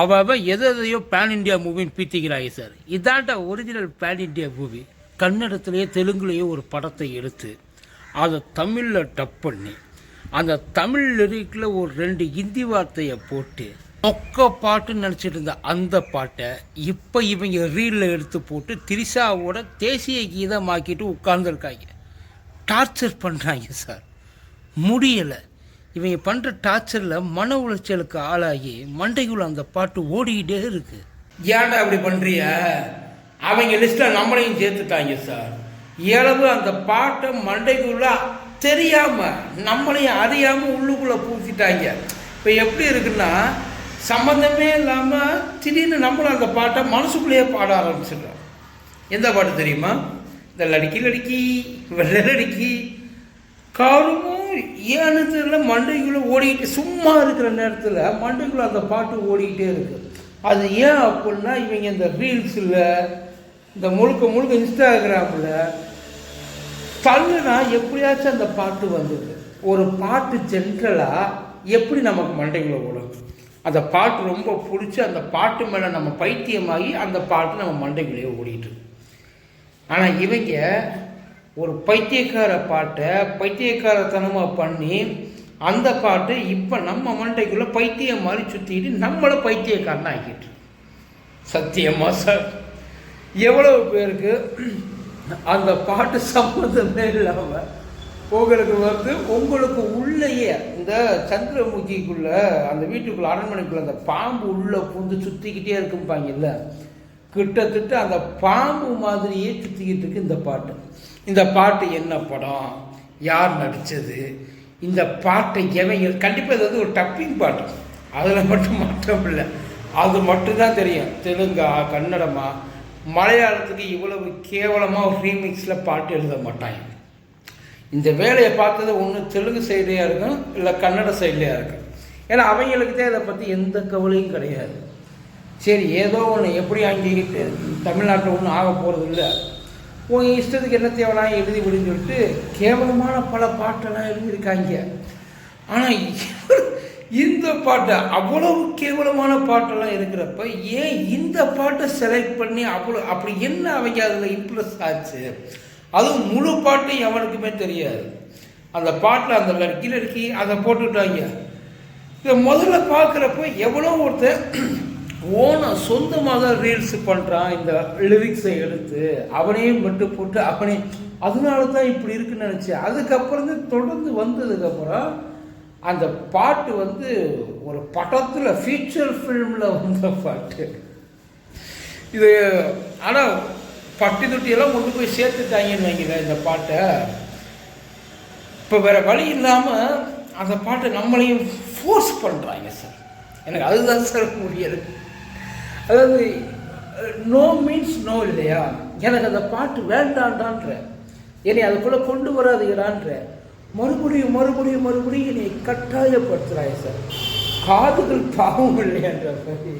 அவள் எது எதை எதையோ பேன் இண்டியா மூவின்னு பீத்திக்கிறாங்க சார் இதான்டா ஒரிஜினல் பேன் இண்டியா மூவி கன்னடத்துலேயே தெலுங்குலேயே ஒரு படத்தை எடுத்து அதை தமிழில் டப் பண்ணி அந்த தமிழ் லிரிக்கில் ஒரு ரெண்டு ஹிந்தி வார்த்தையை போட்டு மொக்க பாட்டுன்னு நினச்சிட்டு இருந்த அந்த பாட்டை இப்போ இவங்க ரீலில் எடுத்து போட்டு திரிஷாவோட தேசிய கீதமாக்கிட்டு உட்கார்ந்துருக்காங்க. டார்ச்சர் பண்ணுறாங்க சார் முடியலை. இவங்க பண்ணுற டார்ச்சரில் மன உளைச்சலுக்கு ஆளாகி மண்டைக்குள்ள அந்த பாட்டு ஓடிக்கிட்டே இருக்கு. ஏன்டா அப்படி பண்ணுறிய அவங்க லிஸ்ட்டில் நம்மளையும் சேர்த்துட்டாங்க சார். இயலவு அந்த பாட்டை மண்டைக்குள்ள தெரியாமல் நம்மளையும் அறியாமல் உள்ளுக்குள்ளே பூசிட்டாங்க. இப்போ எப்படி இருக்குன்னா சம்மந்தமே இல்லாமல் திடீர்னு நம்மளும் அந்த பாட்டை மனசுக்குள்ளேயே பாட ஆரம்பிச்சிடுறோம் எந்த பாட்டு தெரியுமா? இந்த லடிக்கி லடிக்கி வெள்ளை லடிக்கி ஏன்னு தெரியல மண்டைக்குள்ளே ஓடிக்கிட்டு சும்மா இருக்கிற நேரத்தில் மண்டைக்குள்ளே அந்த பாட்டு ஓடிக்கிட்டே இருக்கு. அது ஏன் அப்படின்னா இவங்க இந்த ரீல்ஸில் இந்த முழுக்க முழுக்க இன்ஸ்டாகிராமில் தள்ளுனா எப்படியாச்சும் அந்த பாட்டு வந்தது. ஒரு பாட்டு ஜென்ரலாக எப்படி நமக்கு மண்டைக்குள்ளே ஓடும்? அந்த பாட்டு ரொம்ப பிடிச்சி அந்த பாட்டு மேலே நம்ம பைத்தியமாகி அந்த பாட்டு நம்ம மண்டைக்குள்ளேயே ஓடிட்டு ஆனால் இவங்க ஒரு பைத்தியக்கார பாட்டை பைத்தியக்காரத்தனமாக பண்ணி அந்த பாட்டு இப்போ நம்ம மண்டைக்குள்ளே பைத்தியம் மாதிரி சுற்றிக்கிட்டு நம்மளை பைத்தியக்காரன் ஆக்கிட்டு சத்தியமா சார்? எவ்வளவு பேருக்கு அந்த பாட்டு சம்மந்தமே இல்லாமல் உங்களுக்கு வந்து உங்களுக்கு உள்ளேயே இந்த சந்திரமுகிக்குள்ளே அந்த வீட்டுக்குள்ளே அரண்மனைக்குள்ள அந்த பாம்பு உள்ளே புந்து சுற்றிக்கிட்டே இருக்கும்பாங்கல்ல கிட்டத்தட்ட அந்த பாம்பு மாதிரியே சுற்றிக்கிட்டு இருக்கு இந்த பாட்டு. இந்த பாட்டு என்ன படம்? யார் நடித்தது இந்த பாட்டை எவங்க கண்டிப்பாக இது வந்து ஒரு டப்பிங் பாட்டு. அதில் மட்டும் மாற்றம் இல்லை அது மட்டும்தான் தெரியும். தெலுங்கா கன்னடமா? மலையாளத்துக்கு இவ்வளவு கேவலமாக ஒரு ரீமிக்ஸில் பாட்டு எழுத மாட்டாங்க. இந்த வேலையை பார்த்தது ஒன்று தெலுங்கு சைட்லேயா இருக்கும் இல்லை கன்னட சைட்லேயா இருக்கும். ஏன்னா அவங்களுக்கு தான் இதை பற்றி எந்த கவலையும் கிடையாது. சரி ஏதோ ஒன்று எப்படி அங்கேக்கிட்டு தமிழ்நாட்டில் ஒன்றும் ஆக போகிறது இல்லை உன் இஷ்டத்துக்கு என்ன தேவைலாம் எழுதி விடுன்னு சொல்லிட்டு கேவலமான பல பாட்டெல்லாம் எழுதியிருக்காங்க. ஆனால் இந்த பாட்டை அவ்வளவு கேவலமான பாட்டெல்லாம் இருக்கிறப்ப ஏன் இந்த பாட்டை செலக்ட் பண்ணி அவ்வளோ அப்படி என்ன அவங்க அதில் இம்ப்ரெஸ் ஆச்சு? அதுவும் முழு பாட்டும் எவனுக்குமே தெரியாது. அந்த பாட்டில் அந்த லட்கி லட்கி அதை போட்டுவிட்டாங்க இதை முதல்ல பார்க்குறப்ப எவ்வளோ ஒருத்தர் ஓன சொந்தமாக ரீல்ஸ் பண்ணுறான் இந்த லிரிக்ஸை எடுத்து. அவனையும் மட்டும் போட்டு அவனே அதனால தான் இப்படி இருக்குன்னு நினச்சேன். அதுக்கப்புறம் தொடர்ந்து வந்ததுக்கப்புறம் அந்த பாட்டு வந்து ஒரு படத்தில் ஃபீச்சர் ஃபிலிமில் வந்த பாட்டு. இது ஆனால் பட்டி தொட்டியெல்லாம் கொண்டு போய் சேர்த்துட்டாங்கன்னு வைங்க இந்த பாட்டை. இப்போ வேற வழி இல்லாமல் அந்த பாட்டை நம்மளையும் ஃபோர்ஸ் பண்ணுறாங்க சார். எனக்கு அதுதான் சார் முடியாது அதாவது நோ மீன்ஸ் நோ இல்லையா? எனக்கு அந்த பாட்டு வேண்டாண்டான்ற என்னை அதுக்குள்ளே கொண்டு வராதுகிறான்ற மறுபடியும் மறுபடியும் மறுபடியும் என்னை கட்டாயப்படுத்துகிறாய் சார். காதுகள் பாவம் இல்லையான்ற மாதிரி.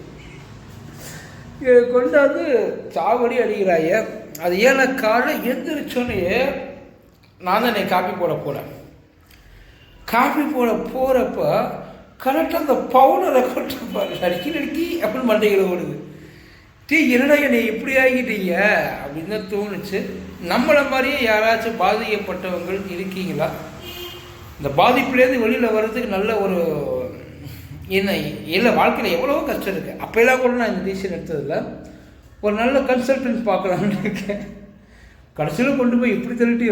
கொண்டாந்து சாவடி அடிக்கிறாய. அது ஏன்னா காலை எந்திரிச்சோன்னே நான் தான் காப்பி போட போகிறேன் காப்பி போட போகிறப்ப கரெக்டாக அந்த பவுடரை பாரு. நடுக்கி நடுக்கி அப்படின்னு மண்டைகளை ஓடுது. டீ என்னடா என்னை இப்படி ஆகிட்டீங்க அப்படின்னு தான் தோணுச்சு. நம்மளை மாதிரியே யாராச்சும் பாதிக்கப்பட்டவங்கள் இருக்கீங்களா? இந்த பாதிப்புலேருந்து வெளியில் வர்றதுக்கு நல்ல ஒரு என்ன இல்லை வாழ்க்கையில் எவ்வளவோ கஷ்டம் இருக்குது அப்போல்லாம் கூட நான் இந்த டிசிஷன் எடுத்ததில்ல ஒரு நல்ல கன்சல்டன்ட் பார்க்கலான்னு இருக்கேன். கடைசியில் கொண்டு போய் இப்படி திருட்டி